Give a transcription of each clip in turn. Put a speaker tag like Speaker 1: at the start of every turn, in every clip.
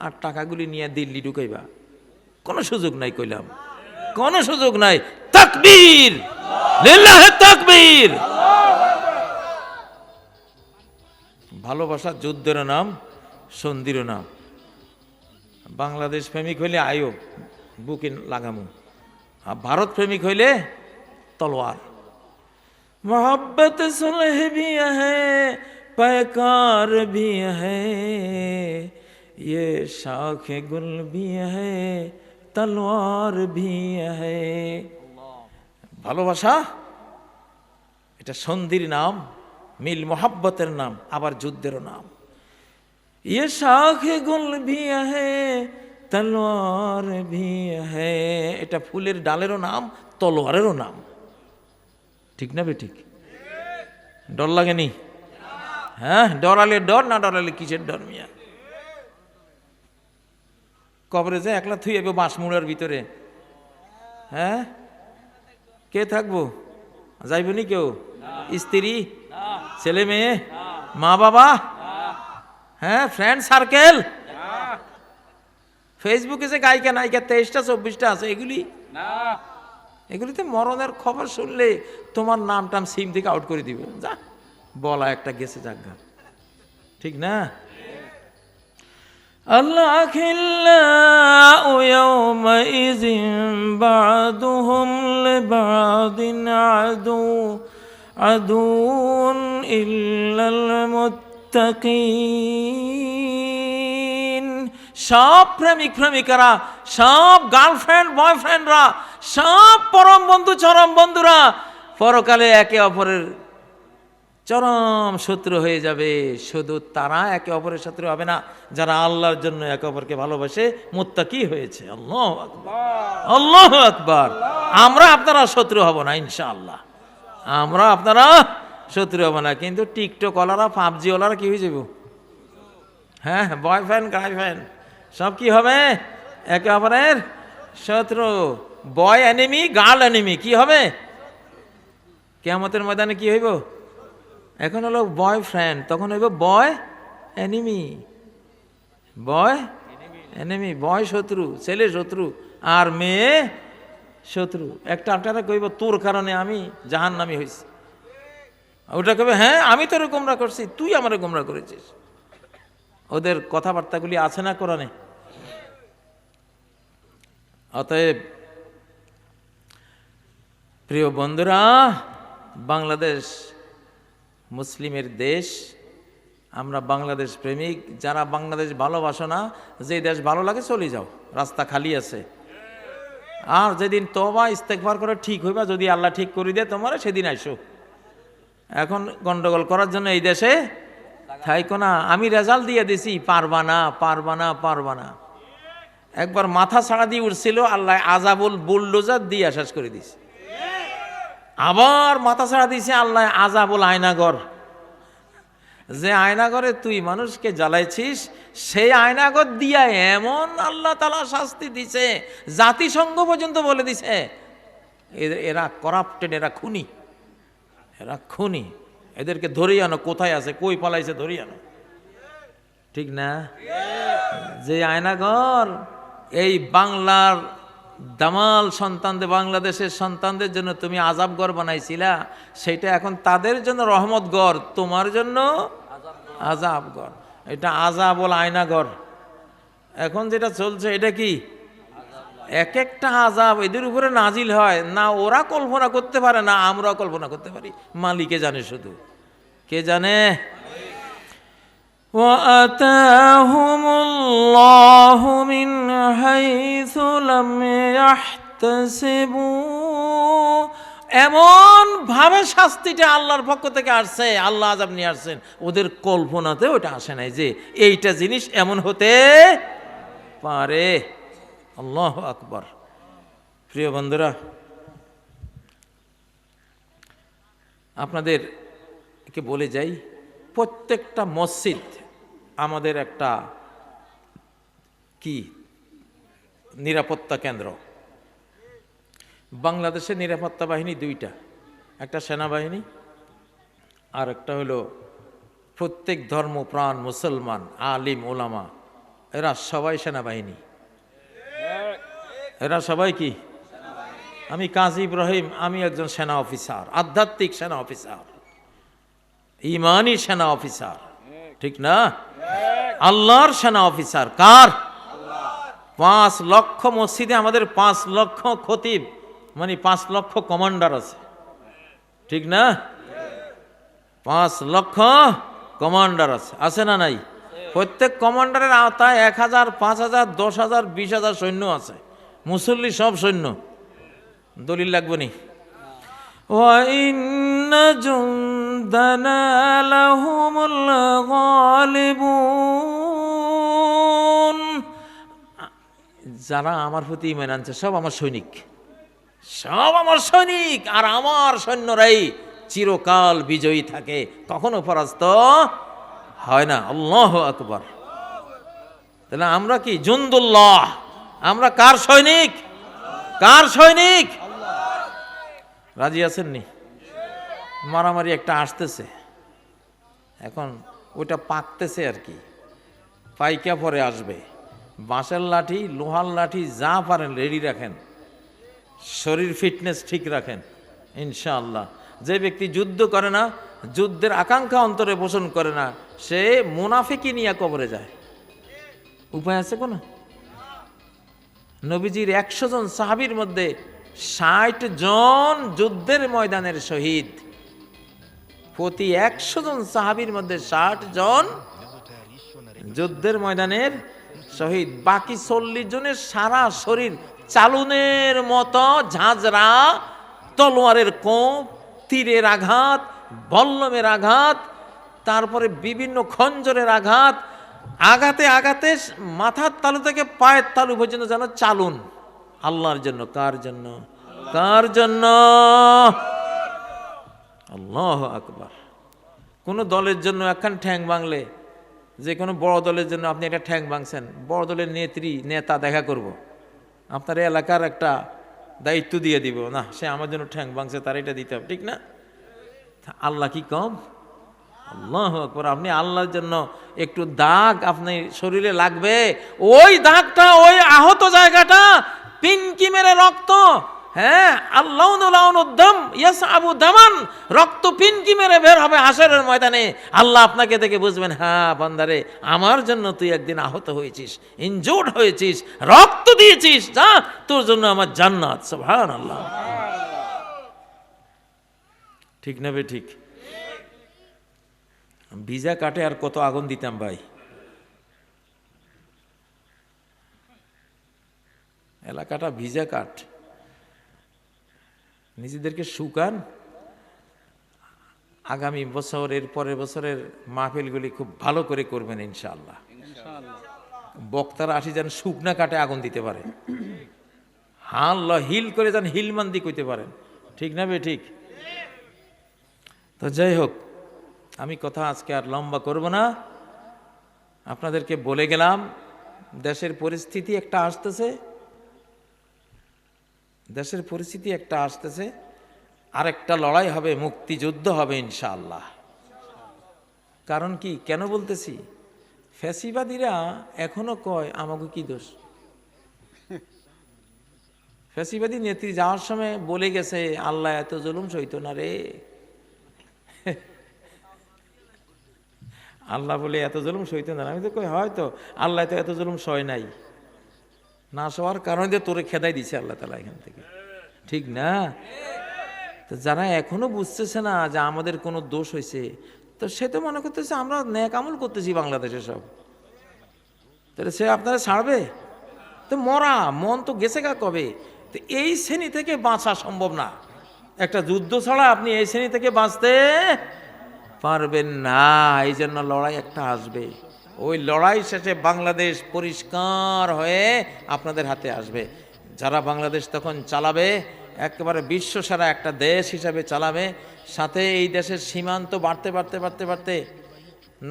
Speaker 1: আর টাকাগুলি নিয়ে দিল্লি ঢুকাইবা। কোনো সুযোগ নাই কইলাম। কোনো সুযোগ নাই। তাকবীর! লিল্লাহে তাকবীর! ভালোবাসা যুদ্ধের নাম, সন্ধির নাম। বাংলাদেশ প্রেমিক হইলে আয়ো বুকে লাগামু। আর ভারত প্রেমিক হইলে তলোয়ার। মহাব্বত সুলহ ভি হে পায়কার ভি হে ये शाख गुल भी है तलवार भी है ভালোবাসা এটা সন্ধির নাম মিল মোহাব্বতের নাম আবার যুদ্ধেরও নাম ये शाख गुल भी है তলোয়ার भी है এটা ফুলের ডালেরও নাম তলোয়ারেরও নাম ঠিক না বে ঠিক ডর লাগেনি হ্যাঁ ডরালে ডর না ডরালে কিসের ডর মিয়া কবরে যে একলা থুই যাবে বাঁশমুড়ার ভিতরে। হ্যাঁ? কে থাকব? যাইব নি কেউ? স্ত্রী? ছেলে মেয়ে? মা বাবা? হ্যাঁ ফ্রেন্ড সার্কেল ফেসবুকে যে গায়িকা নায়িকা তেইশটা, চব্বিশটা আছে, এগুলি? এগুলিতে মরণের খবর শুনলে তোমার নাম টাম সিম থেকে আউট করে দিবে। যা, বলা একটা গেছে জাগা ঠিক না? আল্লাহ يومئذ بعضهم لبعض عدو عدو إلا المتقين সব প্রেমিক প্রেমিকারা সব গার্লফ্রেন্ড বয়ফ্রেন্ডরা সব পরম বন্ধু চরম বন্ধুরা পরকালে একে অপরের চরম শত্রু হয়ে যাবে। শুধু তারা একে অপরের শত্রু হবে না, যারা আল্লাহর জন্য একে অপরকে ভালোবাসে, মুত্তাকি হয়েছে। আল্লাহ আল্লাহ আকবার। আমরা আপনারা শত্রু হব না, ইনশাআল্লাহ। আমরা আপনারা শত্রু হব না, কিন্তু টিকটক ওলারা পাবজি ওলারা কি হয়ে যাব? হ্যাঁ বয়ফ্রেন্ড, গার্লফ্রেন্ড, সব কি হবে? একে অপরের শত্রু। বয় এনিমি গার্ল এনিমি কি হবে? কেয়ামতের ময়দানে কি হইব? এখন হলো বয়ফ্রেন্ড তখন হইব বয় এনিমি বয় এনিমি বয় শত্রু, ছেলে শত্রু আর মেয়ে শত্রু। একটা আপনারা কইব, তোর কারণে আমি জাহান নামি হয়েছি ওটা কবে হ্যাঁ আমি তোর গোমরা করছি, তুই আমার গোমরা করেছিস। ওদের কথাবার্তাগুলি আছে না কোরআনে? অতএব প্রিয় বন্ধুরা, বাংলাদেশ মুসলিমের দেশ, আমরা বাংলাদেশ প্রেমিক, যারা বাংলাদেশ ভালোবাসো না যে দেশ ভালো লাগে চলে যাও, রাস্তা খালি আছে। আর যেদিন তবা ইস্তেকবার করে ঠিক হইবা, যদি আল্লাহ ঠিক করে দেয়, তোমার সেদিন আইসো। এখন গন্ডগোল করার জন্য এই দেশে থাইকো না, আমি রেজাল্ট দিয়ে দিছি, পারবা না পারবা না পারবা না। একবার মাথা ছাড়া দিয়ে উঠছিল, আল্লাহ আজাবুল বুলডোজার দিয়ে শেষ করে দিছে। আবার মাথা ছাড়া দিছে আল্লাহ আজাবুল আয়নাগর। যে আয়নাগরে তুই মানুষকে জ্বালাইছিস, সেই আয়নাগর দিয়া এমন আল্লাহ তালা শাস্তি দিছে, জাতিসংঘ পর্যন্ত বলে দিছে। এরা করাপ্টেড এরা খুনি। এরা খুনি। এদেরকে ধরেই আনো। কোথায় আছে? কই পালাইছে? ধরেই আনো। ঠিক না? যে আয়নাগর, এই বাংলার দামাল সন্তানদের, বাংলাদেশের সন্তানদের জন্য তুমি আজাবগড় বানাইছিলা, সেটা এখন তাদের জন্য রহমতগড় তোমার জন্য আজাবগড় এটা আজাব আজাবল আয়নাগর এখন যেটা চলছে, এটা কি? এক একটা আজাব এদের উপরে নাজিল হয়, না ওরা কল্পনা করতে পারে, না আমরা কল্পনা করতে পারি। মালিকে জানে শুধু। কে জানে? وآتاهم الله من حيث لم يحتسبوا এমন ভাবে শাস্তিটা আল্লাহর পক্ষ থেকে আসছে আল্লাহ আজাব নিয়ে আসছেন ওদের কল্পনাতে ওটা আসে নাই যে এইটা জিনিস এমন হতে পারে আল্লাহ আকবর প্রিয় বন্ধুরা আপনাদেরকে বলে যাই প্রত্যেকটা মসজিদ আমাদের একটা কি? নিরাপত্তা কেন্দ্র। বাংলাদেশের নিরাপত্তা বাহিনী দুইটা, একটা সেনাবাহিনী আর একটা হলো প্রত্যেক ধর্ম, প্রাণ, মুসলমান, আলিম, ওলামা, এরা সবাই সেনাবাহিনী। এরা সবাই কি? আমি কাজী ইব্রাহিম, আমি একজন সেনা অফিসার, আধ্যাত্মিক সেনা অফিসার ইমানই সেনা অফিসার, ঠিক না? আল্লাহর সেনা অফিসার কার পাঁচ লক্ষ মসজিদে আমাদের পাঁচ লক্ষ খতিব মানে পাঁচ লক্ষ কমান্ডার আছে ঠিক না পাঁচ লক্ষ কমান্ডার আছে আছে না নাই প্রত্যেক কমান্ডারের আওতায় এক হাজার পাঁচ হাজার দশ হাজার বিশ হাজার সৈন্য আছে মুসল্লি সব সৈন্য দলিল লাগবে নি وإن جندنا لهم الغالبون যারা আমার প্রতি ইমান আনছে, সব আমার সৈনিক। সব আমার সৈনিক, আর আমার সৈন্যরাই চিরকাল বিজয়ী থাকে। কখনো পরাস্ত হয় না। আল্লাহ আকবর। তাহলে আমরা কি জুন্দুল্লাহ? আমরা কার সৈনিক? কার সৈনিক? রাজি আছেন নি মারামারি একটা আসতেছে। এখন ওইটা পাকতেছে আর কি। পাইকা পরে আসবে। বাঁশের লাঠি, লোহার লাঠি, যা পারেন রেডি রাখেন। শরীর ফিটনেস ঠিক রাখেন, ইনশাআল্লাহ। যে ব্যক্তি যুদ্ধ করে না, যুদ্ধের আকাঙ্ক্ষা অন্তরে পোষণ করে না, সে মুনাফিকি নিয়ে কবরে যায়। উপায় আছে কোনো? নবীজির একশো জন সাহাবির মধ্যে ষাট জন যুদ্ধের ময়দানের শহীদ। প্রতি একশো জন সাহাবির মধ্যে ষাট জন যুদ্ধের ময়দানের শহীদ। বাকি চল্লিশ জনের সারা শরীর চালুনের মতো ঝাঁঝরা, তলোয়ারের কোপ, তীরের আঘাত, বল্লমের আঘাত, তারপরে বিভিন্ন খঞ্জরের আঘাত, আঘাতে আঘাতে মাথার তালু থেকে পায়ের তালু পর্যন্ত যেন চালুন। আল্লাহর জন্য, কার জন্য? কার জন্য? আল্লাহ আকবার। কোনো দলের জন্য একখান ঠ্যাং বাংলে যে কোনো বড় দলের জন্য আপনি একটা ঠ্যাং ভাঙছেন, বড় দলের নেত্রী, নেতা দেখা করব। আপনার এলাকার একটা দায়িত্ব দিয়ে দিব, না, সে আমার জন্য ঠ্যাং ভাঙছে, তার এটা দিতে হবে। ঠিক না? আল্লাহ কি কম? আল্লাহ আকবর। আপনি আল্লাহর জন্য একটু দাগ আপনি শরীরে লাগবে, ওই দাগটা, ওই আহত জায়গাটা পিনকি মেরে রক্ত হ্যাঁ আল্লাহ উদ্দম ইয়াস আবু রক্ত পিনকি মেরে বের হবে হাসরের ময়দানে। আল্লাহ আপনাকে দেখে বুঝবেন হ্যাঁ বান্দারে, আমার জন্য তুই একদিন আহত হয়েছিস ইনজোর্ড হয়েছিস, রক্ত দিয়েছিস, যা তোর জন্য আমার জান্নাত সুবহান আল্লাহ ঠিক না বে, ঠিক? ভিজা কাটে আর কত আগুন দিতাম ভাই। এলাকাটা ভিজা কাঠ। নিজেদেরকে শুকান। আগামী বছরের পরের বছরের মাহফিলগুলি খুব ভালো করে করবেন ইনশাআল্লাহ। বক্তারা আসি যেন শুকনা কাটে আগুন দিতে পারে। হাল হিল করে যেন হিলমান্দি কইতে পারেন। ঠিক না বে ঠিক? তো যাই হোক আমি কথা আজকে আর লম্বা করব না। আপনাদেরকে বলে গেলাম দেশের পরিস্থিতি একটা আসতেছে। দেশের পরিস্থিতি একটা আসতেছে, আরেকটা লড়াই হবে, মুক্তিযুদ্ধ হবে ইনশাআল্লাহ। কারণ কি? কেন বলতেছি? ফ্যাসিবাদীরা এখনও কয় আমাকে কি দোষ? ফ্যাসিবাদী নেত্রী যাওয়ার সময় বলে গেছে, আল্লাহ এত জুলুম সইত না রে। আল্লাহ বলে, এত জুলুম সইতে না আমি তো কই, হয়তো, আল্লাহ তো এত জুলুম সয় নাই। না সওয়ার কারণে তো তোরে খেদাই দিছে আল্লাহ তালা এখান থেকে। ঠিক না? তো যারা এখনও বুঝতেছে না যে আমাদের কোনো দোষ হয়েছে, তো সে তো মনে করতেছে আমরা ন্যাক আমল করতেছি বাংলাদেশে সব। তাহলে সে আপনারা ছাড়বে? তো মরা, মন তো গেছে গা কবে? তো এই শ্রেণি থেকে বাঁচা সম্ভব না। একটা যুদ্ধ ছাড়া আপনি এই শ্রেণি থেকে বাঁচতে পারবেন না এই জন্য লড়াই একটা আসবে। ওই লড়াই শেষে বাংলাদেশ পরিষ্কার হয়ে আপনাদের হাতে আসবে। যারা বাংলাদেশ তখন চালাবে একেবারে বিশ্বসারা একটা দেশ হিসাবে চালাবে সাথে এই দেশের সীমান্ত বাড়তে বাড়তে বাড়তে বাড়তে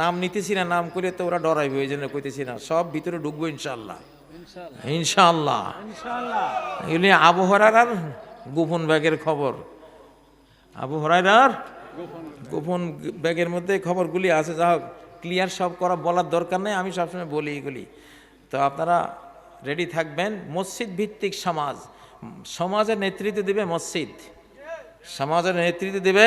Speaker 1: নাম নিতেছি না নাম করে তো ওরা ডরাইবে ওই জন্য কইতেছি না। সব ভিতরে ঢুকবো ইনশাল্লাহ ইনশাল্লাহ এগুলি আবহাওয়ার আর গোপন ব্যাগের খবর। আবু হরাইরার গোপন ব্যাগের মধ্যে খবরগুলি আছে যা হোক ক্লিয়ার সব করা বলার দরকার নেই, আমি সবসময় বলি এগুলি। তো আপনারা রেডি থাকবেন। মসজিদ ভিত্তিক সমাজ। সমাজের নেতৃত্ব দেবে মসজিদ। সমাজের নেতৃত্ব দিবে